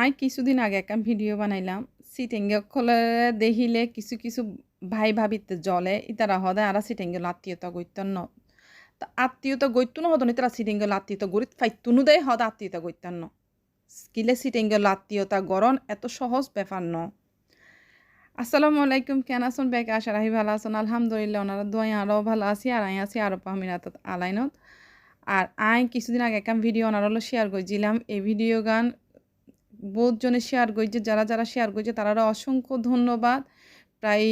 I কিছুদিন আগে একটা ভিডিও বানাইলাম। সিটেঙ্গে খোলে দেখিলে কিছু কিছু ভাই ভাবিতে জলে ইতারা হদে আর সিটেঙ্গে আত্মীয়তা গৈতন ন তা আত্মীয়তা গৈতন হদন ইতারা সিটেঙ্গে আত্মীয়তা গরিত ফাইতুনু দেয় হদ আত্মীয়তা গৈতন ন কিলে সিটেঙ্গে আত্মীয়তা গরন এত সহজ ব্যাপার ন। আসসালামু আলাইকুম, কেন আসুন বেকে আশা আহি ভালো আছেন। আলহামদুলিল্লাহ, ওনারা দোয়াই আরও ভালো আছি, আর আই আছি আরব আমিরাত আলাইনত। আর আই কিছুদিন আগে একটা ভিডিও ওনার হলো শেয়ার করছিলাম। এই ভিডিও গান বহুত জনে শেয়ার করছে যারা যারা শেয়ার করছে তারা অসংখ্য ধন্যবাদ। প্রায়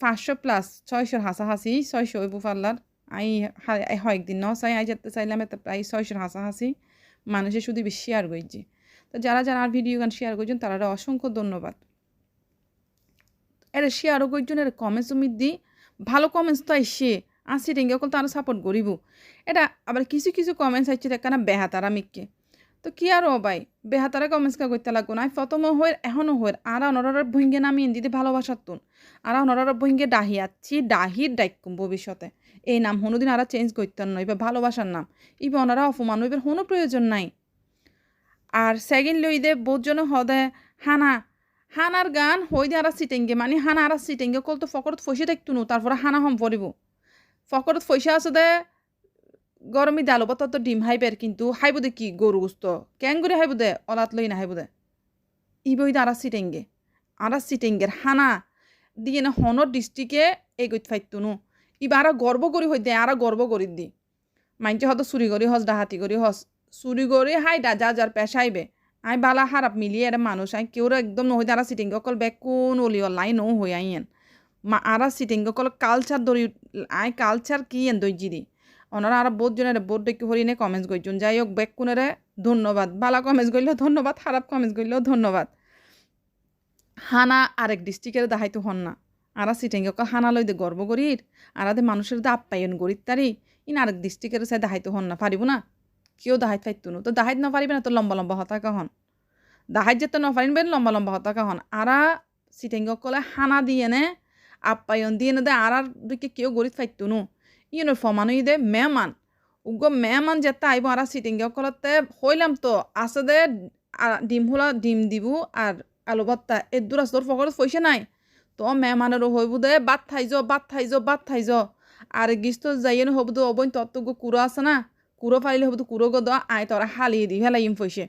পাঁচশো প্লাস ছয়শোর হাসাহাসি, ছয়শো ওই বুফাল্লার। আই হয় একদিন ন চাই, আই যেতে চাইলাম এত প্রায় ছয়শোর হাসাহাসি। মানুষে শুধু বেশি শেয়ার করছে তো যারা যারা আর ভিডিও গান শেয়ার করছেন তারা অসংখ্য ধন্যবাদ। এর শেয়ারও করছেন এর কমেন্টস উমিদ দি ভালো কমেন্টস তো আইসে। আসি রেঙ্গে অকল তারা সাপোর্ট করিব এটা আবার কিছু কিছু কমেন্টস আইছে, দেখা বেহাতারা মিককে। তো কি আর ভাই বেহাতারা কমেন্টস কা করতে লাগবো না প্রথম হয়ে এখনও হয়ে আর অনরার ভুঙ্গে নামি দিতে ভালোবাসার তুন আর অনরার ভুঙ্গে ডাহি আছি ডাহির ডাইকুম ভবিষ্যতে এই নাম হনুদিন আর চেঞ্জ করতেন না এবার ভালোবাসার নাম। ইবে ওনারা অপমান এবার কোনো প্রয়োজন নাই। আর সেকেন্ড লই দে বহুজন হদে হানা হানার গান হই দে আর সিটেঙ্গে মানে হানা আর সিটেঙ্গে কল তো ফকরত ফসে থাকতো তারপরে হানা হম পড়িব ফকরত ফসে আছে দে গরমি ডালো বা তো ডিম হাইবের কিন্তু হাইব দে কি গরু গুস্ত? কেন করে হাইব দে অলাত লই না হাইব দে ইবই আরা সিটেঙ্গে আরা সিটেঙ্গের হানা দিয়ে না হনর ডিস্ট্রিক্টে এগৈত ফাইতুনু। ইবা আরা গর্ব করি হই দে আরা গর্ব করি দি। মাইনছে হয়তো চুরি করি হস, ডাহাতি করি হস। চুরি করি হাই ডা যা যার পেশাইবে আই বালা হারাপ মিলিয়ে এর মানুষ, আই কেউ একদম নহই আরা সিটেঙ্গে অকল বেকুন অলি অলাই নৌ হই আইয়েন। মা আরা সিটেঙ্গে অকল কালচার ধরি, আই কালচার কি এন দইজি দি? ওনারা আর বহুত জনের বহুত দেখি হরিনে কমেন্টস করছেন যাই হোক বেক কোনেরে ধন্যবাদ। ভালো কমেন্টস করলেও ধন্যবাদ, খারাপ কমেন্টস করলেও ধন্যবাদ। হানা আরেক ডিস্ট্রিক্টের দাহাইতো হন না। আরা সিটেঙ্গে হানা লই দে গর্ব করির আরাদে মানুষের দা আপ্যায়ন করির তারি। ইন আরেক ডিস্ট্রিক্টের সাই দাহাইতো হন না। পারিব না? কেউ দাহাইত পাইতো না। তো দাহাইত না পারিবে না তো লম্বা লম্বা হতাকা হন? দাহাইত যেতে ন পারিবেন লম্বা লম্বা হতাকা হন? আরা সিটেঙ্গে কলে হানা দিয়ে নে আপ্যায়ন দিয়ে নে দে। আরার দিকে কেউ গরিত পাইতো নো। ইউনোর ফমানো দে মেহমান। উগ্র মেহমান যেতে আইব আর সিটিংগে অকলতে হইলাম তো, আছে দে ডিম হোলা ডিম দিব আর আলু ভত্তা এ দূর আছে, তোর ফকরত পয়সা নাই? তো মেহমানেরও হইব দে বাদ থাইজ বাদ থাইজ বাদ থাইজ আর গিস্ত যাইয়েন হব তো অবৈন তত্ত্ব গো কুড়ো আছে না, কুড়ো ফাইলে হব তো কুড়ো গো দ আই তোরা হালিয়ে দি ফেলাইম পয়সা।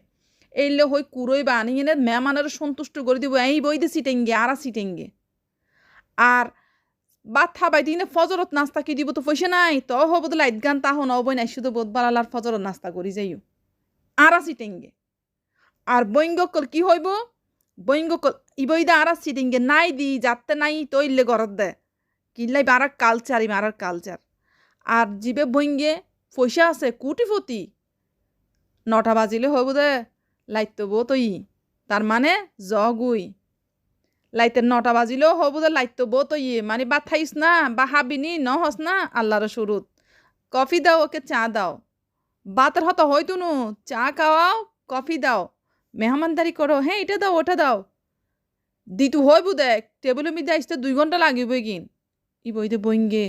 এইলে হই কুড়োই বা আনিয়ে মেহমানের সন্তুষ্ট করে দিব। এই বই দে সিটেঙ্গে আর সিটেঙ্গে আর বাথা বাই দিনে ফজরত নাস্তা কি দিব তো পয়সা নাই? তো হব তো লাইট গান তাহ নবই নাই শুধু বোধ বালালার ফজরত নাস্তা করি যাইও। আর সিটেঙ্গে আর বৈঙ্গকল কি হইব? বৈঙ্গকল ইবইদা আর সিটেঙ্গে নাই দি যাতে নাই, তো ইল্লে গরত দে। কিনলাই আর কালচার ইম আর কালচার আর জিবে বইঙ্গে পয়সা আছে কুটিপতি নটা বাজিলে হইব দে লাইট তো বো তই। তার মানে জগুই। লাইতের নটা বাজিলেও হব তো লাইট তো তো ইয়ে। মানে বা থাইস না, বা হাবিনি ন হস না, আল্লাহর শুরুত কফি দাও, ওকে চা দাও। বাতের হতো হয়তো নু চা খাওয়াও, কফি দাও। মেহমানদারি করো হ্যাঁ এটা দাও, ওটা দাও। দিতু হইব দেখ, টেবিলের মধ্যে আসতে দুই ঘণ্টা লাগিবই কিন। ই বইতে বইঙ্গে।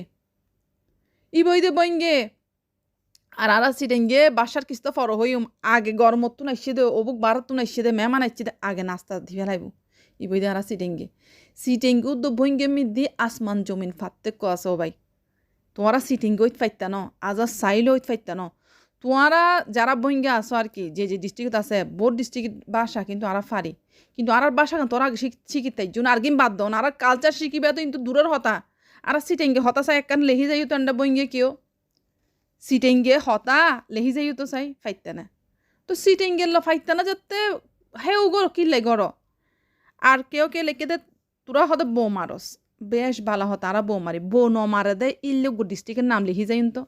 ই বইতে বইঙ্গে। আর আর সিটেঙ্গে, বাসার কিস্ত ফর হইম। আগে গরমত তো নাইসে দে অবুক বারত তো নাইসে দে মেহমান আইসে দে আগে নাস্তা দিয়ে লাইব। ইবইদে আর সিটেঙ্গে সিটেঙ্গে উদ্দ ভঙ্গে মিদ্দি আসমান জমিন ফাত্তেক আছে ভাই তোমারা সিটিঙ্গে ওইত ফাইতা ন, আজা সাইলে ওইত ফাইতা ন। তোমারা যারা বঙ্গে আছো আর কি, যে যে ডিস্ট্রিক্ট আছে, বোর ডিস্ট্রিক্ট ভাষা কিন্তু আরা ফারি। কিন্তু আর ভাষা কেন তোরা শিখিত তাই জন্য আর গিম বাদ দাও আর কালচার শিখিবে তো কিন্তু দূরের হতা। আর সিটেঙ্গে হতা চাই একখান লেহি যাইও তো বঙ্গে কেউ। সিটেঙ্গে হতা, লেহি যাইও তো চাই ফাইতা না। তো সিটেঙ্গে ফাইতা না যাতে হেউ গর কিনলে গড় আর কেউ কেউ লেখে দে তোরা হতে বৌ মারস। বেশ ভালো হতো তারা বৌ মারি। বৌ ন মারে দে ইল্লে ডিস্ট্রিক্টের নাম লিখি যাই তো।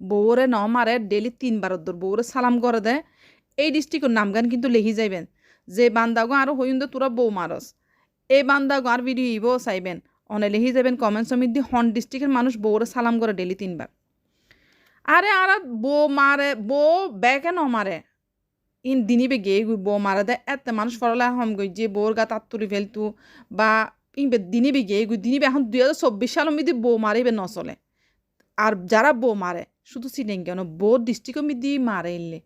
বউরে ন মারে ডেলি তিনবার দূর বউরে সালাম করে দে এই ডিস্ট্রিক্টের নাম গান কিন্তু লিখি যাইবেন। যে বান্দাগো আরও হইন দে, তোরা বৌ মারস। এই বান্দাগো আর ভিডিও ইবো চাইবেন। অনে লিখি যাবেন কমেন্ট সমিত, হন ডিস্ট্রিক্টের মানুষ বৌরে সালাম করে ডেলি তিনবার। আরে আর বৌ মারে বৌ ব্যাকে ন মারে। ইন দিনিবে গে বো মারা দে এত মানুষ ফরলা হম গই, যে বোর গা তুলি ফেলতু, বা ইনবে দিনিবে গে গুই দিনিবে এখন দুই হাজার চব্বিশ সালের মধ্যে বো মারিবে নচলে। আর যারা বো মারে, শুধু সিনেন কেন বো ডিস্ট্রিক্টের মধ্যে মারে এলে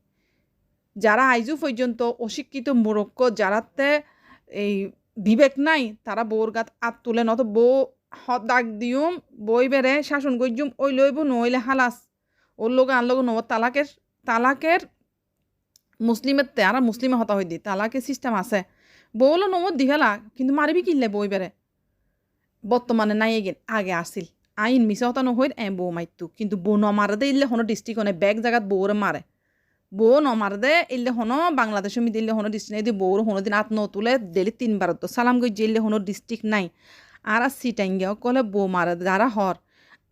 যারা আইজু পর্যন্ত অশিক্ষিত মোরক্ষ যারাতে এই বিবেক নাই, তারা বউর গাত আত তুলে নত বউ হত ডাক দিউম বই বেড়ে শাসন গজ্জুম ওই লইব নইলে হালাস। ওর লোক আন লোক নব তালাকের তালাকের মুসলিমের তে, আর মুসলিমে হতা হই দি তালাকের সিস্টেম আছে। বউলো নমত দি ফেলা কিন্তু মারিবি কিনলে বই বেড়ে। বর্তমানে নাই এগিন, আগে আসিল। আইন মিশা হতা নহইর এ বউ মাইতু কিন্তু বউ নমারে দে ইল্লে হনো ডিস্ট্রিক্ট হনে ব্যাগ জায়গাত বউরে মারে। বউ নমার দে ইল্লে হনো বাংলাদেশের মিদি ইল্লে হনো ডিস্ট্রিক্ট দি বউর হনো দিন আত্ম তুলে ডেলি তিনবার তো। সালাম গই যে ইল্লে হনো ডিস্ট্রিক্ট নাই। আর সিটাঙ্গিয়াও কলে বউ মারে যারা হর।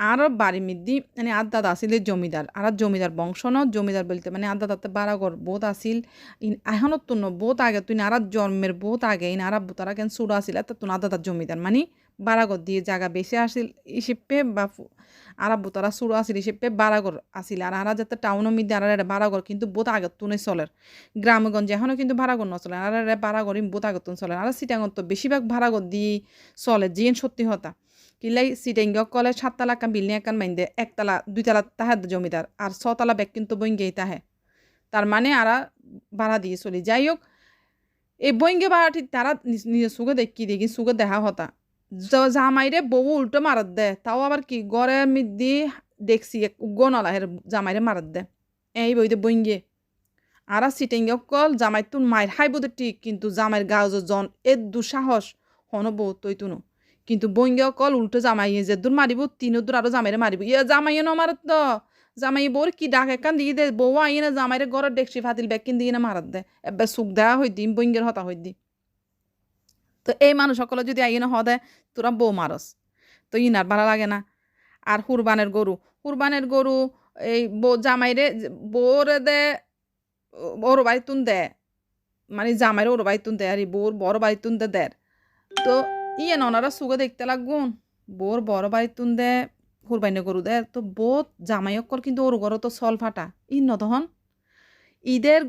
আর বাড়ি মিদ্দি মানে আর দাদা আসিল জমিদার আর জমিদার বংশ ন, জমিদার বলতে মানে আর দাদাতে বারাগর বোধ আসিল ইন এখনত তো বহুত আগে, তুই আর জন্মের বহুত আগে, ইন আর বুতারা কেন সুর আসিল তা তুন আর দাদার জমিদার মানে বারাগর দিয়ে জায়গা বেশি আসিল ইসেপে বা আর বুতারা সুর আসিল ইসেপে বারাগর আসিল আর আর যাতে টাউনের মধ্যে আর এটা বারাগর কিন্তু বহুত আগত তুনে চলের গ্রামগঞ্জে এখনও কিন্তু ভাড়াগর নচলে, আর বারাগর বহুত আগত চলে, আর সিটাঙত তো বেশিরভাগ ভাড়াগর দিয়ে চলে জিন সত্যি হতা কিলাই সিটেঙ্গ কলে সাততলা একান বিল্ডিং একান মাইন্দে একতলা, দুইতলা তাহে জমিদার, আর ছতলা ব্যাগ কিন্তু বইঙ্গেই তাহে। তার মানে আরা ভাড়া দিয়ে চলি। যাই হোক এই বইঙ্গে ভাড়াটি তারা নিজের সুগে দেখি দেখি সুগে দেখা হতা। জামাইরে বউ উল্টো মারত দে, তাও আবার কি গড়ে মিদি দেখছি উগ্র নলাহের জামাইরে মারত দে। এই বইতে বইঙ্গে। আর সিটেঙ্গে কল জামাই তুন মায়ের হাই বোধ ঠিক, কিন্তু জামাইয়ের গাও জন এ দুঃসাহস হন বউ তৈ তুনো কিন্তু বইঙ্গে কল উল্টো জামাই যে, দূর মারিব তিন দূর আরও জামাইরে মারিব। ইয়ে জামাইয়ে নমারত তো জামাই বোর কি ডাক একান দিয়ে দে, বউ আইয়ে না জামাইরে ঘরের ডেকসি ফাতিল বেকিন দিয়ে না মারাত দে। এবার সুখ দেওয়া হই দিম, বইঙ্গের হতা হই দি তো এই মানুষ সকলে যদি আইয়ে না হদে তোরা বউ মারস। তো ইনার ভালো লাগে না। আর হুরবানের গরু হুরবানের গরু এই বউ জামাইরে বউরে দে, বড় বাড়ি তুন দে। মানে জামাইরে ওর বাড়ি তুন দে, আর বউর বড় বাড়ি তুন দে, দের। তো ইয়ে ননারা সুগে দেখতে লাগুন বোর বড় বাড়ি তুন দে হুরবাইনে গরু দে। তো বোত জামাই অকল কিন্তু ওর ঘর তো সল ফাটা। ই নতহন ঈদের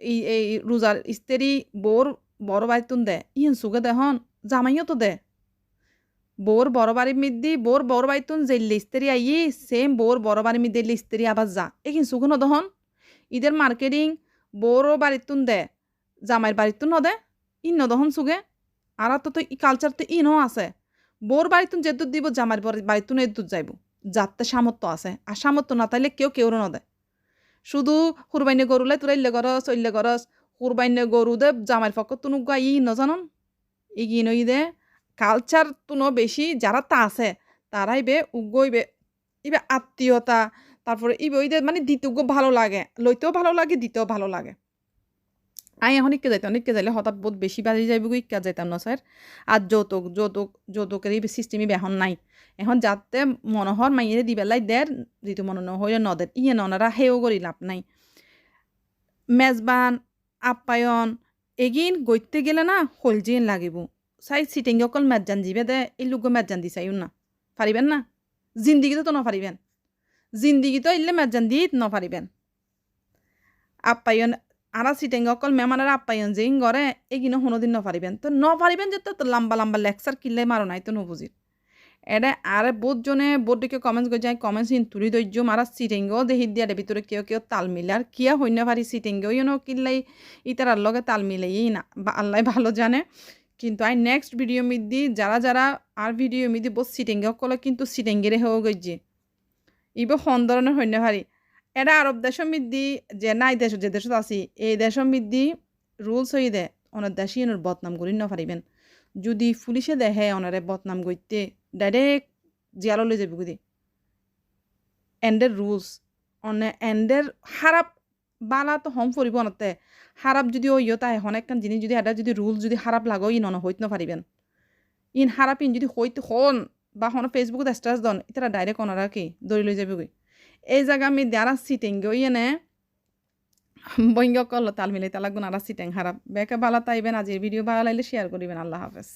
এই রোজার স্ত্রী বোর বড় বাড়ি তুন দে ইন সুগে দেহন। জামাইও তো দে। বোর বড় বাড়ির মিদ্দি, বোর বড় বাড়ি তুন জেললে স্ত্রী আইয়ে সেম বোর বড় বাড়ির মিদ্দি স্ত্রী আবার যা। এখিন সুগে নদহন ঈদের মার্কেটিং বোর বাড়ির তুন দে জামাইয়ের বাড়ির তুন নদে ইন নদহন সুগে। আর তো তো ই কালচার তো ইনও আছে। বোর বাড়িতুন যেদুর দিব জামার বাড়িতুন এদুর যাইব। যাতে সামর্থ্য আছে। আর সামর্থ্য না তাইলে কেউ কেউ নদেয় শুধু হুরবাইনে গরুলে তোরা ইল্লে গরস ইল্লে গরস। হুরবাইনে গরু দে জামার পক্ষ তুনু গা, ই নজানন ইগি নই দে। কালচার তুনো বেশি, যারা তা আছে, তারাই বে উগইবে ইবে আত্মীয়তা, তারপরে ইবে ওই মানে দিতেও ভালো লাগে। লইতেও ভালো লাগে, দিতেও ভালো লাগে। আই এখন ইকে যাইতাম ইকে যাইলে হঠাৎ বহুত বেশি বাজি যাইব ইকা যাইতাম না স্যার। আর যৌতুক যৌতুক যৌতুকের এই সিস্টেমই এখন নাই। এখন যাতে মনোহর মাইয়ে দিবেলাই দের যিটো মনে নহলে নদের ইয়ে ননারা হেও করি লাভ নাই। মেজবান, আপ্যায়ন, এগিন গইতে গেলে না হলজিন লাগিব। চাই চিটিং অকল মেজান যান দে, এই লোক মেজান দি চাইও না। পারিবেন না? জিন্দিগিতে তো নপারিবেন জিন্দিগিতে ইল্লে মেজান দি নপারিবেন আপ্যায়ন আরা সিটেং অকল মেমানের আপ্যায়ন যে গড়ে এগিনো দিন নপারিবেন তো নপারিবেন যে তো লম্বা লম্বা লেকচার কিনলে মারো নাই তো নবুজির এটা আরে বহুত জনে বহুত দিকে কমেন্টস করে যায় কমেন্টস ইন তুলি দৈর্য মারা সিটেঙ্গও দেখি দিয়া ভিতরে কেউ কেউ তাল মিলে। আর কিয়া হইন পারি সিটেঙ্গেও ইউনো কিনলাই ইতার লগে তাল মিলে ই না আল্লাহ ভালো জানে। কিন্তু আই নেক্সট ভিডিও মিদি যারা যারা আর ভিডিও মিদি বহুত সিটেঙ্গে সকলে কিন্তু সিটেঙ্গেরে হয়ে গেছে ইব সন ধরনের হইন পারি এটা আরব দেশের মধ্যে যে নাই দেশ যে দেশত আছি, এই দেশের মধ্যে রুলস হয়ে দে অনেক দেশই এনার বদনাম করি নপারিবেন যদি পুলিশে দেখে অনারে বদনাম করতে ডাইরেক্ট জিয়াললৈ যাব গুদি এন্ডের রুলস অনে এন্ডের খারাপ বালা তো হম ফুরিব অনতে, খারাপ যদি ও ইয়তা এখন একখান জিনিস যদি এটা যদি রুলস যদি খারাপ লাগো ই নন হইত নপারিবেন ইন খারাপ ইন যদি হইতে হন, বা হন ফেসবুকত স্ট্যাটাস দন এটা ডাইরেক্ট অনারা কি দৌড়ি লৈ যাবগৈ এই জায়গা আমি দ্বারা সিটিং গইয়েনে বইঙ্গ কল তাল মিলাই তালাগুন আড়া সিটেং হারাপ বেকে ভালো তাইবেন আজির ভিডিও ভালো লাগলে শেয়ার করিবেন, আল্লাহ হাফেজ।